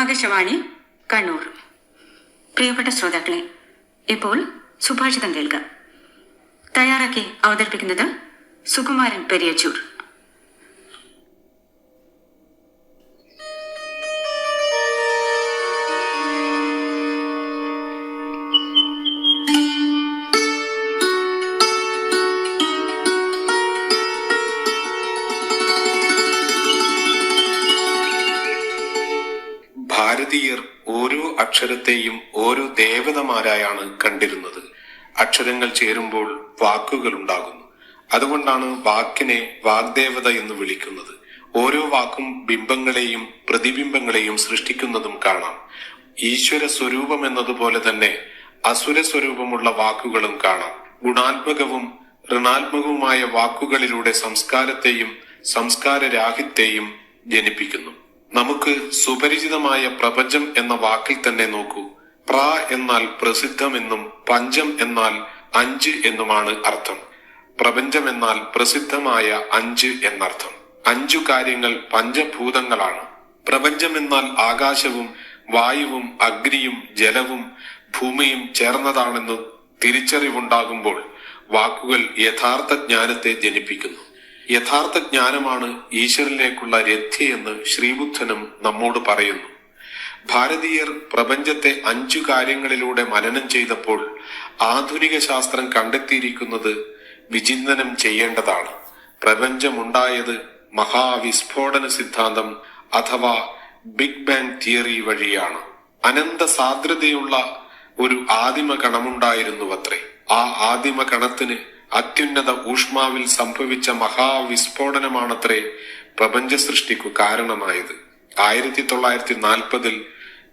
ആകാശവാണി കണ്ണൂർ. പ്രിയപ്പെട്ട ശ്രോതാക്കളെ ഇപ്പോൾ സുഭാഷിതം കേൾക്കാം. തയ്യാറാക്കി അവതരിപ്പിക്കുന്നത് സുകുമാരൻ പെരിയച്ചൂർ. ഭാരതീയർ ഓരോ അക്ഷരത്തെയും ഓരോ ദേവതമാരായാണ് കണ്ടിരുന്നത്. അക്ഷരങ്ങൾ ചേരുമ്പോൾ വാക്കുകൾ ഉണ്ടാകുന്നു അതുകൊണ്ടാണ് വാക്കിനെ വാഗ്ദേവത എന്ന് വിളിക്കുന്നത്. ഓരോ വാക്കും ബിംബങ്ങളെയും പ്രതിബിംബങ്ങളെയും സൃഷ്ടിക്കുന്നതും കാണാം. ഈശ്വര സ്വരൂപം എന്നതുപോലെ തന്നെ അസുര സ്വരൂപമുള്ള വാക്കുകളും കാണാം. ഗുണാത്മകവും ഋണാത്മകവുമായ വാക്കുകളിലൂടെ സംസ്കാരത്തെയും സംസ്കാരരാഹിത്തെയും ജനിപ്പിക്കുന്നു. നമുക്ക് സുപരിചിതമായ പ്രപഞ്ചം എന്ന വാക്കിൽ തന്നെ നോക്കൂ. പ്ര എന്നാൽ പ്രസിദ്ധമെന്നും പഞ്ചം എന്നാൽ അഞ്ച് എന്നുമാണ് അർത്ഥം. പ്രപഞ്ചം എന്നാൽ പ്രസിദ്ധമായ അഞ്ച് എന്നർത്ഥം. അഞ്ചു കാര്യങ്ങൾ പഞ്ചഭൂതങ്ങളാണ്. പ്രപഞ്ചം എന്നാൽ ആകാശവും വായുവും അഗ്നിയും ജലവും ഭൂമിയും ചേർന്നതാണെന്ന് തിരിച്ചറിവുണ്ടാകുമ്പോൾ വാക്കുകൾ യഥാർത്ഥ ജ്ഞാനത്തെ ജനിപ്പിക്കുന്നു. യഥാർത്ഥ ജ്ഞാനമാണ് ഈശ്വരനിലേക്കുള്ള എന്ന് ശ്രീബുദ്ധനും നമ്മോട് പറയുന്നു. ഭാരതീയർ പ്രപഞ്ചത്തെ അഞ്ചു കാര്യങ്ങളിലൂടെ മനനം ചെയ്തപ്പോൾ ആധുനിക ശാസ്ത്രം കണ്ടെത്തിയിരിക്കുന്നത് വിചിന്തനം ചെയ്യേണ്ടതാണ്. പ്രപഞ്ചമുണ്ടായത് മഹാവിസ്ഫോടന സിദ്ധാന്തം അഥവാ ബിഗ് ബാങ് തിയറി വഴിയാണ്. അനന്ത സാന്ദ്രതയുള്ള ഒരു ആദിമ കണമുണ്ടായിരുന്നു അത്രേ ആ ആദിമ കണത്തിന് അത്യുന്നത ഊഷ്മാവിൽ സംഭവിച്ച മഹാവിസ്ഫോടനമാണത്രേ പ്രപഞ്ച സൃഷ്ടിക്കു കാരണമായത്. ആയിരത്തി തൊള്ളായിരത്തി നാൽപ്പതിൽ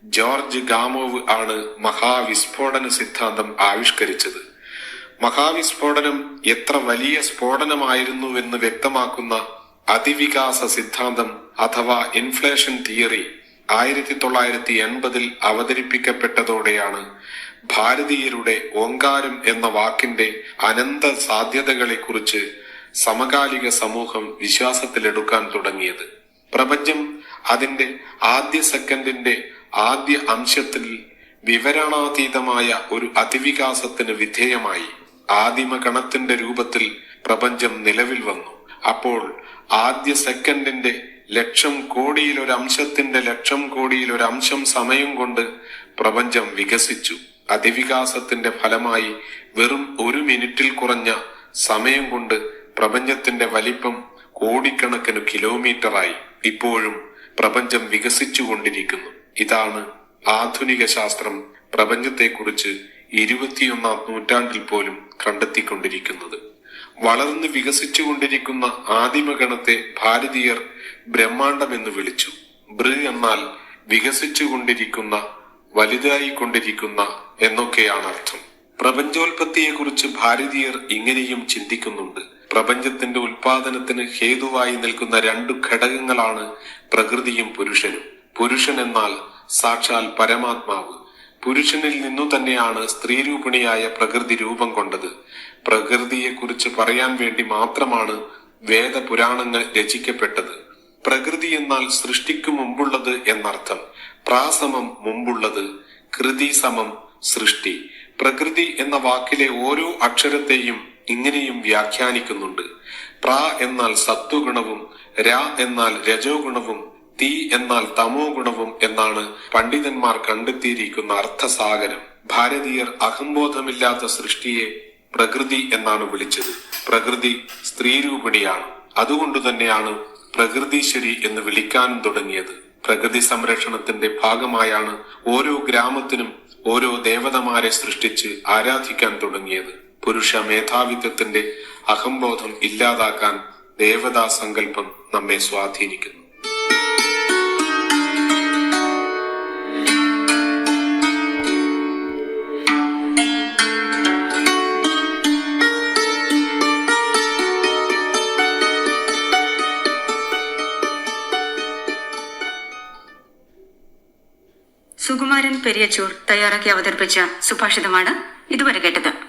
ജോർജ് ഗാമോവ് ആണ് മഹാവിസ്ഫോടന സിദ്ധാന്തം ആവിഷ്കരിച്ചത്. മഹാവിസ്ഫോടനം എത്ര വലിയ സ്ഫോടനമായിരുന്നുവെന്ന് വ്യക്തമാക്കുന്ന അതിവികാസ സിദ്ധാന്തം അഥവാ ഇൻഫ്ലേഷൻ തിയറി ആയിരത്തി തൊള്ളായിരത്തി എൺപതിൽ അവതരിപ്പിക്കപ്പെട്ടതോടെയാണ് ഭാരതീയരുടെ ഓങ്കാരം എന്ന വാക്കിന്റെ അനന്ത സാധ്യതകളെ കുറിച്ച് സമകാലിക സമൂഹം വിശ്വാസത്തിലെടുക്കാൻ തുടങ്ങിയത്. പ്രപഞ്ചം അതിന്റെ ആദ്യ സെക്കൻഡിന്റെ ആദ്യ അംശത്തിൽ വിവരണാതീതമായ ഒരു അതിവികാസത്തിന് വിധേയമായി ആദിമ കണത്തിന്റെ രൂപത്തിൽ പ്രപഞ്ചം നിലവിൽ വന്നു. അപ്പോൾ ആദ്യ സെക്കൻഡിന്റെ ലക്ഷം കോടിയിൽ ഒരു അംശത്തിന്റെ ലക്ഷം കോടിയിൽ ഒരു അംശം സമയം കൊണ്ട് പ്രപഞ്ചം വികസിച്ചു. അതിവികാസത്തിന്റെ ഫലമായി വെറും ഒരു മിനിറ്റിൽ കുറഞ്ഞ സമയം കൊണ്ട് പ്രപഞ്ചത്തിന്റെ വലിപ്പം കോടിക്കണക്കിന് കിലോമീറ്ററായി ഇപ്പോഴും പ്രപഞ്ചം വികസിച്ചുകൊണ്ടിരിക്കുന്നു. ഇതാണ് ആധുനിക ശാസ്ത്രം പ്രപഞ്ചത്തെക്കുറിച്ച് ഇരുപത്തിയൊന്നാം നൂറ്റാണ്ടിൽ പോലും കണ്ടെത്തിക്കൊണ്ടിരിക്കുന്നത്. വളർന്ന് വികസിച്ചുകൊണ്ടിരിക്കുന്ന ആദിമഗണത്തെ ഭാരതീയർ ബ്രഹ്മാണ്ടം എന്ന് വിളിച്ചു. ബ്രി എന്നാൽ വികസിച്ചുകൊണ്ടിരിക്കുന്ന വലുതായി കൊണ്ടിരിക്കുന്ന എന്നൊക്കെയാണ് അർത്ഥം. പ്രപഞ്ചോൽപത്തിയെക്കുറിച്ച് ഭാരതീയർ ഇങ്ങനെയും ചിന്തിക്കുന്നുണ്ട്. പ്രപഞ്ചത്തിന്റെ ഉൽപാദനത്തിന് ഹേതുവായി നിൽക്കുന്ന രണ്ടു ഘടകങ്ങളാണ് പ്രകൃതിയും പുരുഷനും. പുരുഷൻ എന്നാൽ സാക്ഷാൽ പരമാത്മാവ്. പുരുഷനിൽ നിന്നു തന്നെയാണ് സ്ത്രീരൂപിണിയായ പ്രകൃതി രൂപം കൊണ്ടത്. പ്രകൃതിയെക്കുറിച്ച് പറയാൻ വേണ്ടി മാത്രമാണ് വേദപുരാണങ്ങൾ രചിക്കപ്പെട്ടത്. പ്രകൃതി എന്നാൽ സൃഷ്ടിക്കു മുമ്പുള്ളത് എന്നർത്ഥം. പ്രാസമം മുമ്പുള്ളത് കൃതി സമം സൃഷ്ടി. പ്രകൃതി എന്ന വാക്കിലെ ഓരോ അക്ഷരത്തെയും ഇങ്ങനെയും വ്യാഖ്യാനിക്കുന്നുണ്ട്. പ്ര എന്നാൽ സത്വഗുണവും ര എന്നാൽ രജോ ഗുണവും തീ എന്നാൽ തമോ ഗുണവും എന്നാണ് പണ്ഡിതന്മാർ കണ്ടെത്തിയിരിക്കുന്ന അർത്ഥസാഗരം. ഭാരതീയർ അഹംബോധമില്ലാത്ത സൃഷ്ടിയെ പ്രകൃതി എന്നാണ് വിളിച്ചത്. പ്രകൃതി സ്ത്രീരൂപിണിയാണ്. അതുകൊണ്ട് തന്നെയാണ് പ്രകൃതീശ്വരി എന്ന് വിളിക്കാനും തുടങ്ങിയത്. പ്രകൃതി സംരക്ഷണത്തിന്റെ ഭാഗമായാണ് ഓരോ ഗ്രാമത്തിനും ഓരോ ദേവതമാരെ സൃഷ്ടിച്ച് ആരാധിക്കാൻ തുടങ്ങിയത്. പുരുഷ മേധാവിത്വത്തിന്റെ അഹംബോധം ഇല്ലാതാക്കാൻ ദേവതാ സങ്കല്പം നമ്മെ സ്വാധീനിക്കുന്നു. സുകുമാരൻ പെരിയച്ചൂർ തയ്യാറാക്കി അവതരിപ്പിച്ച സുഭാഷിതമാണ് ഇതുവരെ കേട്ടത്.